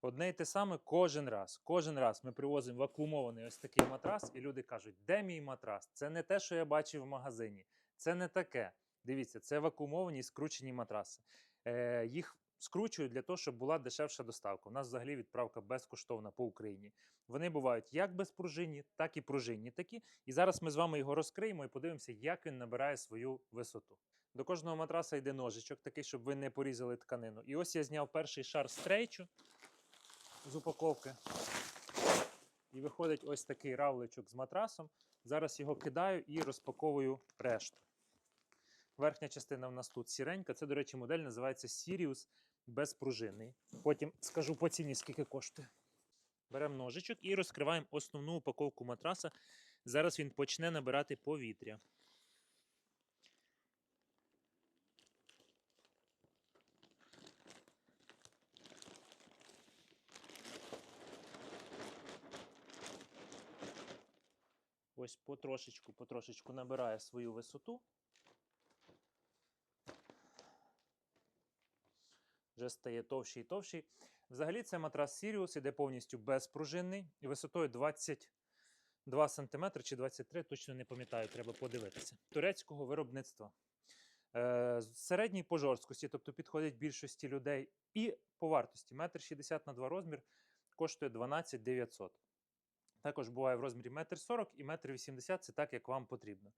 Одне й те саме кожен раз. Кожен раз ми привозимо вакуумований ось такий матрас, і люди кажуть, де мій матрас? Це не те, що я бачив в магазині. Це не таке. Дивіться, це вакуумовані скручені матраси. Е, їх скручують для того, щоб була дешевша доставка. У нас взагалі відправка безкоштовна по Україні. Вони бувають як безпружинні, так і пружинні такі. І зараз ми з вами його розкриємо і подивимося, як він набирає свою висоту. До кожного матраса йде ножичок, такий, щоб ви не порізали тканину. І ось я зняв перший шар стрейчу з упаковки. І виходить ось такий равличок з матрасом. Зараз його кидаю і розпаковую решту. Верхня частина в нас тут сіренька. Це, до речі, модель називається Sirius безпружинний. Потім скажу по ціні, скільки коштує. Беремо ножичок і розкриваємо основну упаковку матраса. Зараз він почне набирати повітря. Ось потрошечку, потрошечку набирає свою висоту. Вже стає товщий і товщий. Взагалі, це матрас Sirius іде повністю безпружинний і висотою 22 см чи 23, точно не пам'ятаю, треба подивитися. Турецького виробництва. Е, середній по жорсткості, тобто підходить більшості людей, і по вартості 1,60 м на 2 розмір коштує 12 900. Також буває в розмірі 1,40 м і 1,80 м це так, як вам потрібно.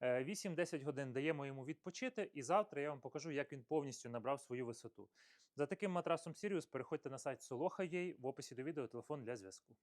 Е, 8-10 годин даємо йому відпочити, і завтра я вам покажу, як він повністю набрав свою висоту. За таким матрасом Sirius переходьте на сайт Soloha.ua, в описі до відео телефон для зв'язку.